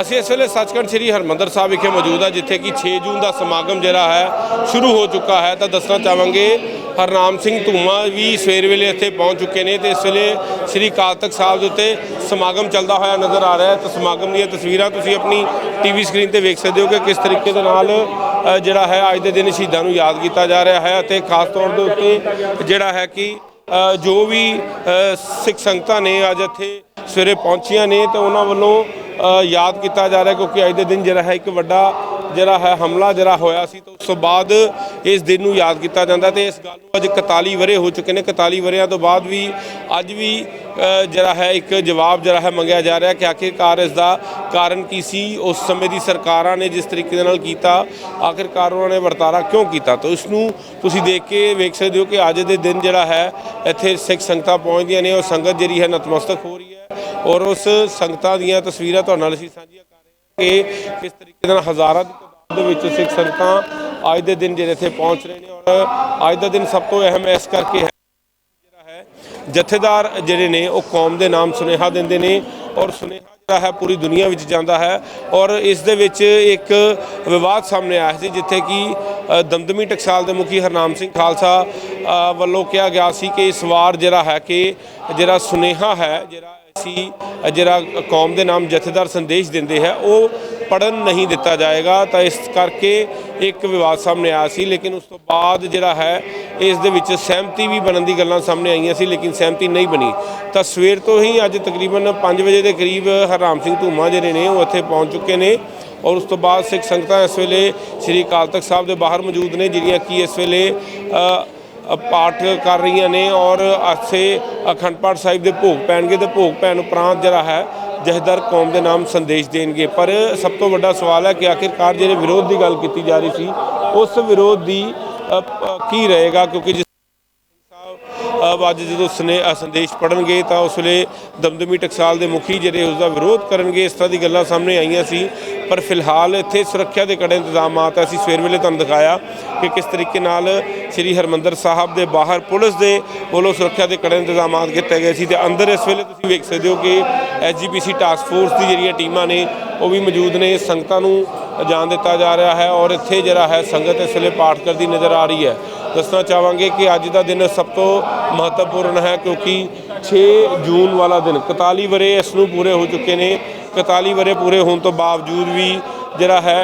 ਅਸੀਂ ਇਸ ਵੇਲੇ ਸੱਚਖੰਡ ਸ੍ਰੀ ਹਰਮੰਦਰ ਸਾਹਿਬ ਵਿਖੇ ਮੌਜੂਦ ਆ ਜਿੱਥੇ ਕਿ 6 ਜੂਨ ਦਾ ਸਮਾਗਮ ਜਿਹੜਾ ਹੈ, ਸ਼ੁਰੂ ਹੋ ਚੁੱਕਾ ਹੈ। ਤਾਂ ਦੱਸਣਾ ਚਾਹਾਂਗੇ, ਹਰਨਾਮ ਸਿੰਘ ਧੂਮਾ ਵੀ ਸਵੇਰ ਵੇਲੇ ਇੱਥੇ ਪਹੁੰਚ ਚੁੱਕੇ ਨੇ ਤੇ ਇਸ ਵੇਲੇ ਸ੍ਰੀ ਅਕਾਲ ਤਖਤ ਸਾਹਿਬ ਦੇ ਉੱਤੇ ਸਮਾਗਮ ਚੱਲਦਾ ਹੋਇਆ ਨਜ਼ਰ ਆ ਰਿਹਾ ਹੈ। ਤੇ ਸਮਾਗਮ ਦੀਆਂ ਤਸਵੀਰਾਂ ਤੁਸੀਂ ਆਪਣੀ ਟੀਵੀ ਸਕਰੀਨ ਤੇ ਵੇਖ ਸਕਦੇ ਹੋ ਕਿ ਕਿਸ ਤਰੀਕੇ ਦੇ ਨਾਲ ਜਿਹੜਾ ਹੈ, ਅੱਜ ਦੇ ਦਿਨ ਸ਼ਹੀਦਾਂ ਨੂੰ ਯਾਦ ਕੀਤਾ ਜਾ ਰਿਹਾ ਹੈ ਅਤੇ ਖਾਸ ਤੌਰ ਦੇ ਉੱਤੇ ਜਿਹੜਾ ਹੈ ਕਿ ਜੋ ਵੀ ਸਿੱਖ ਸੰਗਤਾਂ ਨੇ ਅੱਜ ਇੱਥੇ ਸਵੇਰੇ ਪਹੁੰਚੀਆਂ ਨੇ, ਤੇ ਉਹਨਾਂ ਵੱਲੋਂ ਯਾਦ ਕੀਤਾ ਜਾ ਰਿਹਾ ਕਿਉਂਕਿ ਅੱਜ ਦੇ ਦਿਨ ਜਿਹੜਾ ਹੈ ਇੱਕ ਵੱਡਾ ਜਿਹੜਾ ਹੈ ਹਮਲਾ ਜਿਹੜਾ ਹੋਇਆ ਸੀ, ਤੇ ਉਸ ਤੋਂ ਬਾਅਦ ਇਸ ਦਿਨ ਨੂੰ ਯਾਦ ਕੀਤਾ ਜਾਂਦਾ ਤੇ ਇਸ ਗੱਲ ਨੂੰ ਅੱਜ 41 ਵਰੇ ਹੋ ਚੁੱਕੇ ਨੇ। 41 ਵਰਿਆਂ ਤੋਂ ਬਾਅਦ ਵੀ ਅੱਜ ਵੀ ਜਿਹੜਾ ਹੈ ਇੱਕ ਜਵਾਬ ਜਿਹੜਾ ਹੈ ਮੰਗਿਆ ਜਾ ਰਿਹਾ ਕਿ ਆਖਿਰਕਾਰ ਇਸ ਦਾ ਕਾਰਨ ਕੀ ਸੀ? ਉਸ ਸਮੇਂ ਦੀ ਸਰਕਾਰਾਂ ਨੇ ਜਿਸ ਤਰੀਕੇ ਦੇ ਨਾਲ ਕੀਤਾ, ਆਖਿਰਕਾਰ ਉਹਨਾਂ ਨੇ ਵਰਤਾਰਾ ਕਿਉਂ ਕੀਤਾ? ਤਾਂ ਇਸ ਨੂੰ ਤੁਸੀਂ ਦੇਖ ਕੇ ਵੇਖ ਸਕਦੇ ਹੋ ਕਿ ਅੱਜ ਦੇ ਦਿਨ ਜਿਹੜਾ ਹੈ, ਇੱਥੇ ਸਿੱਖ ਸੰਗਤਾਂ ਪਹੁੰਚਦੀਆਂ ਨੇ ਉਹ ਸੰਗਤ ਜਿਹੜੀ ਹੈ ਨਤਮਸਤਕ ਹੋ ਰਹੀ ਹੈ। ਔਰ ਉਸ ਸੰਗਤਾਂ ਦੀਆਂ ਤਸਵੀਰਾਂ ਤੁਹਾਡੇ ਨਾਲ ਅਸੀਂ ਸਾਂਝੀਆਂ ਕਰ ਰਹੇ ਹਾਂ ਕਿ ਕਿਸ ਤਰੀਕੇ ਨਾਲ ਹਜ਼ਾਰਾਂ ਦੀ ਤਾਦਾਦ ਦੇ ਵਿੱਚ ਸਿੱਖ ਸੰਗਤਾਂ ਅੱਜ ਦੇ ਦਿਨ ਜਿਹੜੇ ਇੱਥੇ ਪਹੁੰਚ ਰਹੇ ਨੇ ਔਰ ਅੱਜ ਦਾ ਦਿਨ ਸਭ ਤੋਂ ਅਹਿਮ ਇਸ ਕਰਕੇ ਹੈ ਜਿਹੜਾ ਹੈ, ਜਥੇਦਾਰ ਜਿਹੜੇ ਨੇ ਉਹ ਕੌਮ ਦੇ ਨਾਮ ਸੁਨੇਹਾ ਦਿੰਦੇ ਨੇ ਔਰ ਸੁਨੇਹਾ ਜਿਹੜਾ ਹੈ ਪੂਰੀ ਦੁਨੀਆ ਵਿੱਚ ਜਾਂਦਾ ਹੈ ਔਰ ਇਸ ਦੇ ਵਿੱਚ ਇੱਕ ਵਿਵਾਦ ਸਾਹਮਣੇ ਆਇਆ ਸੀ ਜਿੱਥੇ ਕਿ ਦਮਦਮੀ ਟਕਸਾਲ ਦੇ ਮੁਖੀ ਹਰਨਾਮ ਸਿੰਘ ਖਾਲਸਾ ਵੱਲੋਂ ਕਿਹਾ ਗਿਆ ਸੀ ਕਿ ਇਸ ਵਾਰ ਜਿਹੜਾ ਹੈ ਕਿ ਜਿਹੜਾ ਸੁਨੇਹਾ ਹੈ, ਜਿਹੜਾ ਅਸੀਂ ਜਿਹੜਾ ਕੌਮ ਦੇ ਨਾਮ ਜਥੇਦਾਰ ਸੰਦੇਸ਼ ਦਿੰਦੇ ਹੈ, ਉਹ ਪੜਨ ਨਹੀਂ ਦਿੱਤਾ ਜਾਏਗਾ। ਤਾਂ ਇਸ ਕਰਕੇ ਇੱਕ ਵਿਵਾਦ ਸਾਹਮਣੇ ਆਇਆ ਸੀ, ਲੇਕਿਨ ਉਸ ਤੋਂ ਬਾਅਦ ਜਿਹੜਾ ਹੈ, ਇਸ ਦੇ ਵਿੱਚ ਸਹਿਮਤੀ ਵੀ ਬਣਨ ਦੀ ਗੱਲਾਂ ਸਾਹਮਣੇ ਆਈਆਂ ਸੀ, ਲੇਕਿਨ ਸਹਿਮਤੀ ਨਹੀਂ ਬਣੀ। ਤਾਂ ਸਵੇਰ ਤੋਂ ਹੀ ਅੱਜ ਤਕਰੀਬਨ 5 ਵਜੇ ਦੇ ਕਰੀਬ ਹਰਨਾਮ ਸਿੰਘ ਧੂਮਾ ਜਿਹੜੇ ਨੇ, ਉਹ ਇੱਥੇ ਪਹੁੰਚ ਚੁੱਕੇ ਨੇ। ਔਰ ਉਸ ਤੋਂ ਬਾਅਦ ਸਿੱਖ ਸੰਗਤਾਂ ਇਸ ਵੇਲੇ ਸ੍ਰੀ ਅਕਾਲ ਤਖਤ ਸਾਹਿਬ ਦੇ ਬਾਹਰ ਮੌਜੂਦ ਨੇ, ਜਿਹੜੀਆਂ ਕਿ ਇਸ ਵੇਲੇ ਪਾਠ ਕਰ ਰਹੀਆਂ ਨੇ ਔਰ ਆਸੇ ਅਖੰਡ ਪਾਠ ਸਾਹਿਬ ਦੇ ਭੋਗ ਪੈਣਗੇ ਤੇ ਭੋਗ ਪੈਣ ਉਪਰੰਤ ਜਿਹੜਾ ਹੈ ਜਹਦਰ ਕੌਮ ਦੇ ਨਾਮ ਸੰਦੇਸ਼ ਦੇਣਗੇ। ਪਰ ਸਭ ਤੋਂ ਵੱਡਾ ਸਵਾਲ ਹੈ ਕਿ ਆਖਿਰਕਾਰ ਜਿਹੜੇ ਵਿਰੋਧ ਦੀ ਗੱਲ ਕੀਤੀ ਜਾ ਰਹੀ ਸੀ, ਉਸ ਵਿਰੋਧ ਦੀ ਕੀ ਰਹੇਗਾ? ਕਿਉਂਕਿ ਜਿਸ ਅੱਜ ਜਦੋਂ ਸਨੇ ਸੰਦੇਸ਼ ਪੜਨਗੇ ਤਾਂ ਉਸ ਵੇਲੇ ਦਮਦਮੀ ਟਕਸਾਲ ਦੇ ਮੁਖੀ ਜਿਹੜੇ ਉਸ ਦਾ ਵਿਰੋਧ ਕਰਨਗੇ, ਇਸ ਤਰ੍ਹਾਂ ਦੀ ਗੱਲਾਂ ਸਾਹਮਣੇ ਆਈਆਂ ਸੀ। ਪਰ ਫਿਲਹਾਲ ਇੱਥੇ ਸੁਰੱਖਿਆ ਦੇ ਕੜੇ ਇੰਤਜ਼ਾਮਾਤ ਅਸੀਂ ਸਵੇਰ ਵੇਲੇ ਤੁਹਾਨੂੰ ਦਿਖਾਇਆ ਕਿ ਕਿਸ ਤਰੀਕੇ ਨਾਲ ਸ੍ਰੀ ਹਰਮੰਦਰ ਸਾਹਿਬ ਦੇ ਬਾਹਰ ਪੁਲਿਸ ਦੇ ਵੱਲੋਂ ਸੁਰੱਖਿਆ ਦੇ ਕੜੇ ਇੰਤਜ਼ਾਮਾਤ ਕੀਤੇ ਗਏ ਸੀ ਤੇ ਅੰਦਰ ਇਸ ਵੇਲੇ ਤੁਸੀਂ ਵੇਖ ਸਕਦੇ ਹੋ ਕਿ ਐਸਜੀਪੀਸੀ ਟਾਸਕ ਫੋਰਸ ਦੀ ਜਿਹੜੀਆਂ ਟੀਮਾਂ ਨੇ, ਉਹ ਵੀ ਮੌਜੂਦ ਨੇ। ਸੰਗਤਾਂ ਨੂੰ ਜਾਣ ਦਿੱਤਾ ਜਾ ਰਿਹਾ ਹੈ ਔਰ ਇੱਥੇ ਜਿਹੜਾ ਹੈ ਸੰਗਤ ਇਸ ਵੇਲੇ ਪਾਠ ਕਰਦੀ ਨਜ਼ਰ ਆ ਰਹੀ ਹੈ। ਦੱਸਣਾ ਚਾਹਾਂਗੇ ਕਿ ਅੱਜ ਦਾ ਦਿਨ ਸਭ ਤੋਂ ਮਹੱਤਵਪੂਰਨ ਹੈ ਕਿਉਂਕਿ 6 ਜੂਨ ਵਾਲਾ ਦਿਨ 41 ਵਰੇ ਇਸ ਨੂੰ ਪੂਰੇ ਹੋ ਚੁੱਕੇ ਨੇ। 41 ਵਰੇ ਪੂਰੇ ਹੋਣ ਤੋਂ ਬਾਵਜੂਦ ਵੀ ਜਿਹੜਾ ਹੈ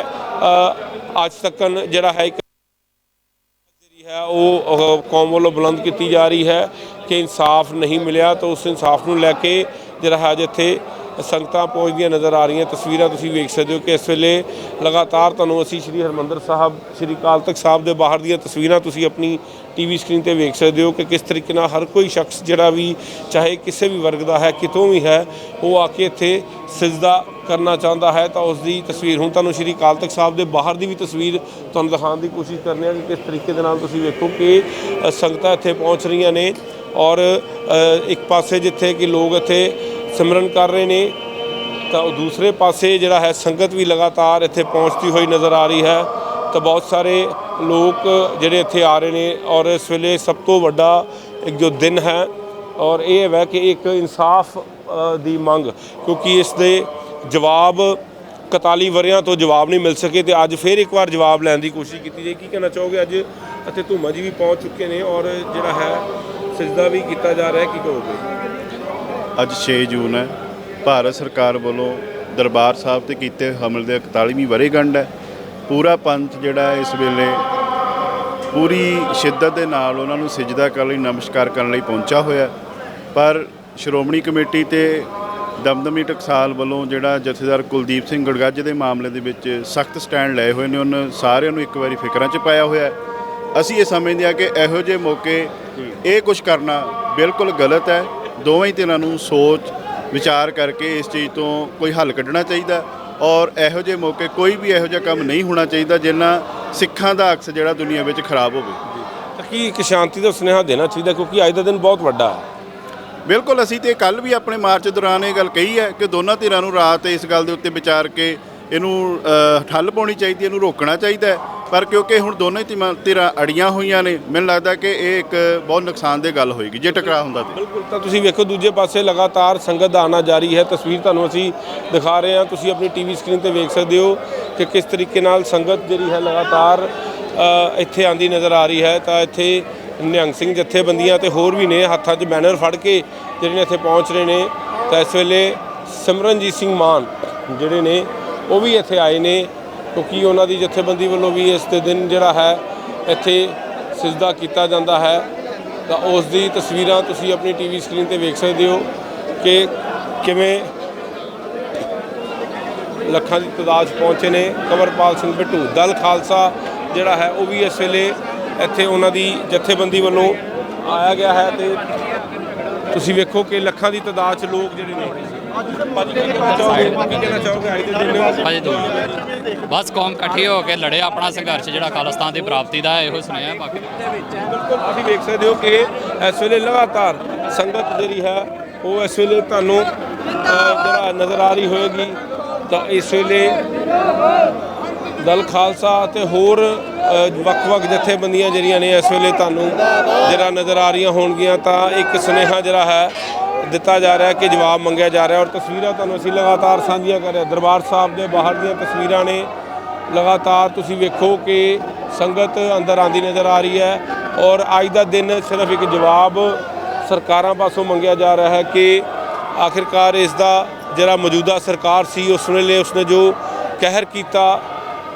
ਅੱਜ ਤੱਕਨ ਜਿਹੜਾ ਹੈ ਇੱਕ ਜਿਹੜੀ ਹੈ, ਉਹ ਕੌਮ ਵੱਲੋਂ ਬੁਲੰਦ ਕੀਤੀ ਜਾ ਰਹੀ ਹੈ ਕਿ ਇਨਸਾਫ ਨਹੀਂ ਮਿਲਿਆ ਤਾਂ ਉਸ ਇਨਸਾਫ ਨੂੰ ਲੈ ਕੇ ਜਿਹੜਾ ਹੈ, ਅੱਜ ਇੱਥੇ ਸੰਗਤਾਂ ਪਹੁੰਚਦੀਆਂ ਨਜ਼ਰ ਆ ਰਹੀਆਂ। ਤਸਵੀਰਾਂ ਤੁਸੀਂ ਵੇਖ ਸਕਦੇ ਹੋ ਕਿ ਇਸ ਵੇਲੇ ਲਗਾਤਾਰ ਤੁਹਾਨੂੰ ਅਸੀਂ ਸ੍ਰੀ ਹਰਮੰਦਰ ਸਾਹਿਬ, ਸ੍ਰੀ ਅਕਾਲ ਤਖਤ ਸਾਹਿਬ ਦੇ ਬਾਹਰ ਦੀਆਂ ਤਸਵੀਰਾਂ ਤੁਸੀਂ ਆਪਣੀ ਟੀਵੀ ਸਕਰੀਨ ਤੇ ਵੇਖ ਸਕਦੇ ਹੋ ਕਿ ਕਿਸ ਤਰੀਕੇ ਨਾਲ ਹਰ ਕੋਈ ਸ਼ਖਸ ਜਿਹੜਾ ਵੀ, ਚਾਹੇ ਕਿਸੇ ਵੀ ਵਰਗ ਦਾ ਹੈ, ਕਿਤੋਂ ਵੀ ਹੈ, ਉਹ ਆ ਕੇ ਇੱਥੇ ਸਜਦਾ ਕਰਨਾ ਚਾਹੁੰਦਾ ਹੈ। ਤਾਂ ਉਸ ਦੀ ਤਸਵੀਰ, ਹੁਣ ਤੁਹਾਨੂੰ ਸ਼੍ਰੀ ਅਕਾਲ ਤਖਤ ਸਾਹਿਬ ਦੇ ਬਾਹਰ ਦੀ ਵੀ ਤਸਵੀਰ ਤੁਹਾਨੂੰ ਦਿਖਾਉਣ ਦੀ ਕੋਸ਼ਿਸ਼ ਕਰਨੇ ਆ ਕਿ ਕਿਸ ਤਰੀਕੇ ਦੇ ਨਾਲ ਤੁਸੀਂ ਵੇਖੋ ਕਿ ਸੰਗਤਾਂ ਇੱਥੇ ਪਹੁੰਚ ਰਹੀਆਂ ਨੇ ਔਰ ਇੱਕ ਪਾਸੇ ਜਿੱਥੇ ਕਿ ਲੋਕ ਇੱਥੇ ਸਿਮਰਨ ਕਰ ਰਹੇ ਨੇ, ਤਾਂ ਉਹ ਦੂਸਰੇ ਪਾਸੇ ਜਿਹੜਾ ਹੈ ਸੰਗਤ ਵੀ ਲਗਾਤਾਰ ਇੱਥੇ ਪਹੁੰਚਦੀ ਹੋਈ ਨਜ਼ਰ ਆ ਰਹੀ ਹੈ, ਤਾਂ ਬਹੁਤ ਸਾਰੇ ਲੋਕ ਜਿਹੜੇ ਇੱਥੇ ਆ ਰਹੇ ਨੇ ਔਰ ਇਸ ਵੇਲੇ ਸਭ ਤੋਂ ਵੱਡਾ ਇੱਕ ਜੋ ਦਿਨ ਹੈ ਔਰ ਇਹ ਹੈ ਕਿ ਇੱਕ ਇਨਸਾਫ ਦੀ ਮੰਗ, ਕਿਉਂਕਿ ਇਸ ਦੇ ਜਵਾਬ 41 ਵਰਿਆਂ ਤੋਂ ਜਵਾਬ ਨਹੀਂ ਮਿਲ ਸਕੇ ਤੇ ਅੱਜ ਫੇਰ ਇੱਕ ਵਾਰ ਜਵਾਬ ਲੈਣ ਦੀ ਕੋਸ਼ਿਸ਼ ਕੀਤੀ ਜਾਏ। ਕੀ ਕਹਿਣਾ ਚਾਹੋਗੇ? ਅੱਜ ਇੱਥੇ ਧੂਮਾ ਜੀ ਵੀ ਪਹੁੰਚ ਚੁੱਕੇ ਨੇ ਔਰ ਜਿਹੜਾ ਹੈ, ਸਜਦਾ ਵੀ ਕੀਤਾ ਜਾ ਰਿਹਾ ਕੀ ਕਹੋਗੇ? ਅੱਜ 6 ਜੂਨ ਹੈ। ਭਾਰਤ ਸਰਕਾਰ ਵੱਲੋਂ ਦਰਬਾਰ ਸਾਹਿਬ ਤੇ ਕੀਤੇ ਹਮਲੇ ਦੇ 41ਵੀਂ ਵਰੇਗੰਢ ਹੈ। ਪੂਰਾ ਪੰਥ ਜਿਹੜਾ ਇਸ ਵੇਲੇ ਪੂਰੀ ਸ਼ਿੱਦਤ ਦੇ ਨਾਲ ਉਹਨਾਂ ਨੂੰ ਸਜਦਾ ਕਰਨ ਲਈ, ਨਮਸਕਾਰ ਕਰਨ ਲਈ ਪਹੁੰਚਾ ਹੋਇਆ ਪਰ ਸ਼੍ਰੋਮਣੀ ਕਮੇਟੀ ਤੇ ਦਮਦਮੀ ਟਕਸਾਲ ਵੱਲੋਂ ਜਿਹੜਾ ਜਥੇਦਾਰ ਕੁਲਦੀਪ ਸਿੰਘ ਗੜਗੱਜ ਦੇ ਮਾਮਲੇ ਦੇ ਵਿੱਚ ਸਖਤ ਸਟੈਂਡ ਲਏ ਹੋਏ ਨੇ, ਉਹਨਾਂ ਸਾਰਿਆਂ ਨੂੰ ਇੱਕ ਵਾਰੀ ਫਿਕਰਾਂ 'ਚ ਪਾਇਆ ਹੋਇਆ ਅਸੀਂ ਇਹ ਸਮਝਦੇ ਹਾਂ ਕਿ ਇਹੋ ਜਿਹੇ ਮੌਕੇ ਇਹ ਕੁਝ ਕਰਨਾ ਬਿਲਕੁਲ ਗਲਤ ਹੈ। ਦੋਵੇਂ ਹੀ ਧਿਰਾਂ ਨੂੰ ਸੋਚ ਵਿਚਾਰ ਕਰਕੇ ਇਸ ਚੀਜ਼ ਤੋਂ ਕੋਈ ਹੱਲ ਕੱਢਣਾ ਚਾਹੀਦਾ ਔਰ ਇਹੋ ਜਿਹੇ ਮੌਕੇ ਕੋਈ ਵੀ ਇਹੋ ਜਿਹਾ ਕੰਮ ਨਹੀਂ ਹੋਣਾ ਚਾਹੀਦਾ ਜਿੰਨਾ ਸਿੱਖਾਂ ਦਾ ਅਕਸ ਜਿਹੜਾ ਦੁਨੀਆ ਵਿੱਚ ਖਰਾਬ ਹੋਵੇ। ਤਾਂ ਕੀ ਇੱਕ ਸ਼ਾਂਤੀ ਦਾ ਸੁਨੇਹਾ ਦੇਣਾ ਚਾਹੀਦਾ ਕਿਉਂਕਿ ਅੱਜ ਦਾ ਦਿਨ ਬਹੁਤ ਵੱਡਾ ਹੈ। ਬਿਲਕੁਲ ਅਸੀਂ ਤੇ ਕੱਲ ਵੀ ਆਪਣੇ ਮਾਰਚ ਦੌਰਾਨ ਇਹ ਗੱਲ ਕਹੀ ਹੈ ਕਿ ਦੋਨਾਂ ਧਿਰਾਂ ਨੂੰ ਰਾਤ ਇਸ ਗੱਲ ਦੇ ਉੱਤੇ ਵਿਚਾਰ ਕੇ ਇਹਨੂੰ ਠੱਲ ਪਾਉਣੀ ਚਾਹੀਦੀ ਹੈ ਇਹਨੂੰ ਰੋਕਣਾ ਚਾਹੀਦਾ ਪਰ ਕਿਉਂਕਿ ਹੁਣ ਦੋਨੋਂ ਹੀ ਧਿਰਾਂ- ਧਿਰਾਂ ਅੜੀਆਂ ਹੋਈਆਂ ਨੇ, ਮੈਨੂੰ ਲੱਗਦਾ ਕਿ ਇਹ ਇੱਕ ਬਹੁਤ ਨੁਕਸਾਨਦੇਹ ਗੱਲ ਹੋਏਗੀ, ਜੇ ਟਕਰਾਅ ਹੁੰਦਾ ਤੇ। ਬਿਲਕੁਲ, ਤਾਂ ਤੁਸੀਂ ਵੇਖੋ ਦੂਜੇ ਪਾਸੇ ਲਗਾਤਾਰ ਸੰਗਤ ਦਾ ਆਉਣਾ ਜਾਰੀ ਹੈ, ਤਸਵੀਰ ਤੁਹਾਨੂੰ ਅਸੀਂ ਦਿਖਾ ਰਹੇ ਹਾਂ, ਤੁਸੀਂ ਆਪਣੀ ਟੀਵੀ ਸਕਰੀਨ ਤੇ ਵੇਖ ਸਕਦੇ ਹੋ ਕਿ ਕਿਸ ਤਰੀਕੇ ਨਾਲ ਸੰਗਤ ਜਿਹੜੀ ਹੈ ਲਗਾਤਾਰ ਇੱਥੇ ਆਂਦੀ ਨਜ਼ਰ ਆ ਰਹੀ ਹੈ, ਤਾਂ ਇੱਥੇ ਨਿਹੰਗ ਸਿੰਘ ਜਥੇਬੰਦੀਆਂ ਤੇ ਹੋਰ ਵੀ ਨੇ, ਹੱਥਾਂ 'ਚ ਬੈਨਰ ਫੜ ਕੇ ਜਿਹੜੇ ਨੇ ਇੱਥੇ ਪਹੁੰਚ ਰਹੇ ਨੇ, ਤਾਂ ਇਸ ਵੇਲੇ ਸਿਮਰਨਜੀਤ ਸਿੰਘ ਮਾਨ ਜਿਹੜੇ ਨੇ, ਉਹ ਵੀ ਇੱਥੇ ਆਏ ਨੇ ਕਿਉਂਕਿ ਉਹਨਾਂ ਦੀ ਜਥੇਬੰਦੀ ਵੱਲੋਂ ਵੀ ਇਸ ਦੇ ਦਿਨ ਜਿਹੜਾ ਹੈ, ਇੱਥੇ ਸਿਜਦਾ ਕੀਤਾ ਜਾਂਦਾ ਹੈ। ਤਾਂ ਉਸ ਦੀ ਤਸਵੀਰਾਂ ਤੁਸੀਂ ਆਪਣੀ ਟੀਵੀ ਸਕਰੀਨ ਤੇ ਵੇਖ ਸਕਦੇ ਹੋ ਕਿ ਕਿਵੇਂ ਲੱਖਾਂ ਦੀ ਤਾਦਾਦ ਪਹੁੰਚੇ ਨੇ। ਕਮਰਪਾਲ ਸਿੰਘ ਬਿੱਟੂ, ਦਲ ਖਾਲਸਾ ਜਿਹੜਾ ਹੈ, ਉਹ ਵੀ ਇਸ ਵੇਲੇ ਇੱਥੇ ਉਹਨਾਂ ਦੀ ਜਥੇਬੰਦੀ ਵੱਲੋਂ ਆਇਆ ਗਿਆ ਹੈ ਤੇ ਤੁਸੀਂ ਵੇਖੋ ਕਿ ਲੱਖਾਂ ਦੀ ਤਾਦਾਦ 'ਚ ਲੋਕ ਜਿਹੜੇ ਨੇ ਭਾਜੀ ਕੀ ਕਹਿਣਾ ਚਾਹੋਗੇ? ਕੀ ਕਹਿਣਾ ਚਾਹੋਗੇ ਅੱਜ ਦੇ ਦਿਨ ਭਾਜੀ ਦੋ। ਬਸ ਕੌਮ ਇਕੱਠੀ ਹੋ ਕੇ ਲੜੇ ਆਪਣਾ ਸੰਘਰਸ਼ ਜਿਹੜਾ ਖਾਲਿਸਤਾਨ ਦੀ ਪ੍ਰਾਪਤੀ ਦਾ ਇਹੋ ਸੁਨੇਹਾ ਬਾਕੀ। ਬਿਲਕੁਲ ਤੁਸੀਂ ਵੇਖ ਸਕਦੇ ਹੋ ਕਿ ਇਸ ਵੇਲੇ ਲਗਾਤਾਰ ਸੰਗਤ ਜਿਹੜੀ ਹੈ ਉਹ ਇਸ ਵੇਲੇ ਤੁਹਾਨੂੰ ਜਿਹੜਾ ਨਜ਼ਰ ਆ ਰਹੀ ਹੋਏਗੀ ਤਾਂ ਇਸ ਵੇਲੇ ਦਲ ਖਾਲਸਾ ਤੇ ਹੋਰ ਵੱਖ-ਵੱਖ ਜਥੇਬੰਦੀਆਂ ਜਿਹੜੀਆਂ ਨੇ ਇਸ ਵੇਲੇ ਤੁਹਾਨੂੰ ਜਿਹੜਾ ਨਜ਼ਰ ਆ ਰਹੀਆਂ ਹੋਣਗੀਆਂ, ਤਾਂ ਇੱਕ ਸੁਨੇਹਾ ਜਿਹੜਾ ਹੈ ਦਿੱਤਾ ਜਾ ਰਿਹਾ ਕਿ ਜਵਾਬ ਮੰਗਿਆ ਜਾ ਰਿਹਾ ਔਰ ਤਸਵੀਰਾਂ ਤੁਹਾਨੂੰ ਅਸੀਂ ਲਗਾਤਾਰ ਸਾਂਝੀਆਂ ਕਰ ਰਹੇ ਦਰਬਾਰ ਸਾਹਿਬ ਦੇ ਬਾਹਰ ਦੀਆਂ ਤਸਵੀਰਾਂ ਨੇ ਲਗਾਤਾਰ ਤੁਸੀਂ ਵੇਖੋ ਕਿ ਸੰਗਤ ਅੰਦਰ ਆਂਦੀ ਨਜ਼ਰ ਆ ਰਹੀ ਹੈ ਔਰ ਅੱਜ ਦਾ ਦਿਨ ਸਿਰਫ ਇੱਕ ਜਵਾਬ ਸਰਕਾਰਾਂ ਪਾਸੋਂ ਮੰਗਿਆ ਜਾ ਰਿਹਾ ਹੈ ਕਿ ਆਖਿਰਕਾਰ ਇਸ ਦਾ ਜਿਹੜਾ ਮੌਜੂਦਾ ਸਰਕਾਰ ਸੀ, ਉਸ ਵੇਲੇ ਉਸਨੇ ਜੋ ਕਹਿਰ ਕੀਤਾ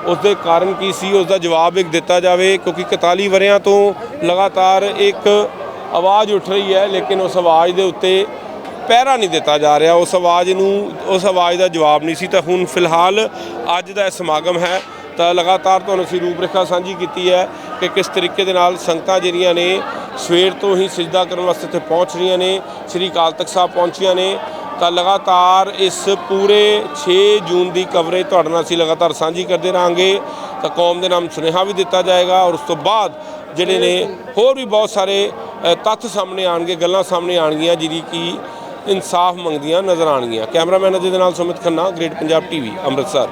ਉਸ ਦੇ ਕਾਰਨ ਕੀ ਸੀ? ਉਸ ਦਾ ਜਵਾਬ ਇੱਕ ਦਿੱਤਾ ਜਾਵੇ, ਕਿਉਂਕਿ 41 ਵਰਿਆਂ ਤੋਂ ਲਗਾਤਾਰ ਇੱਕ ਆਵਾਜ਼ ਉੱਠ ਰਹੀ ਹੈ, ਲੇਕਿਨ ਉਸ ਆਵਾਜ਼ ਦੇ ਉੱਤੇ ਪਹਿਰਾ ਨਹੀਂ ਦਿੱਤਾ ਜਾ ਰਿਹਾ। ਉਸ ਆਵਾਜ਼ ਨੂੰ, ਉਸ ਆਵਾਜ਼ ਦਾ ਜਵਾਬ ਨਹੀਂ ਸੀ। ਤਾਂ ਹੁਣ ਫਿਲਹਾਲ ਅੱਜ ਦਾ ਇਹ ਸਮਾਗਮ ਹੈ। ਤਾਂ ਲਗਾਤਾਰ ਤੁਹਾਨੂੰ ਅਸੀਂ ਰੂਪਰੇਖਾ ਸਾਂਝੀ ਕੀਤੀ ਹੈ ਕਿ ਕਿਸ ਤਰੀਕੇ ਦੇ ਨਾਲ ਸੰਗਤਾਂ ਜਿਹੜੀਆਂ ਨੇ ਸਵੇਰ ਤੋਂ ਹੀ ਸਿਜਦਾ ਕਰਨ ਵਾਸਤੇ ਇੱਥੇ ਪਹੁੰਚ ਰਹੀਆਂ ਨੇ। ਸ੍ਰੀ ਅਕਾਲ ਤਖਤ ਸਾਹਿਬ ਪਹੁੰਚੀਆਂ ਨੇ। ਤਾਂ ਲਗਾਤਾਰ ਇਸ ਪੂਰੇ 6 ਜੂਨ ਦੀ ਕਵਰੇਜ ਤੁਹਾਡੇ ਨਾਲ ਅਸੀਂ ਲਗਾਤਾਰ ਸਾਂਝੀ ਕਰਦੇ ਰਹਾਂਗੇ। ਤਾਂ ਕੌਮ ਦੇ ਨਾਮ ਸੁਨੇਹਾ ਵੀ ਦਿੱਤਾ ਜਾਏਗਾ ਔਰ ਉਸ ਤੋਂ ਬਾਅਦ ਜਿਹੜੇ ਨੇ ਹੋਰ ਵੀ ਬਹੁਤ ਸਾਰੇ ਤੱਥ ਸਾਹਮਣੇ ਆਣਗੇ ਗੱਲਾਂ ਸਾਹਮਣੇ ਆਣਗੀਆਂ ਜਿਹੜੀ ਕਿ ਇਨਸਾਫ ਮੰਗਦੀਆਂ ਨਜ਼ਰ ਆਣਗੀਆਂ ਕੈਮਰਾਮੈਨ ਅਜੇ ਦੇ ਨਾਲ ਸੁਮਿਤ ਖੰਨਾ ਗ੍ਰੇਟ ਪੰਜਾਬ ਟੀਵੀ ਅੰਮ੍ਰਿਤਸਰ।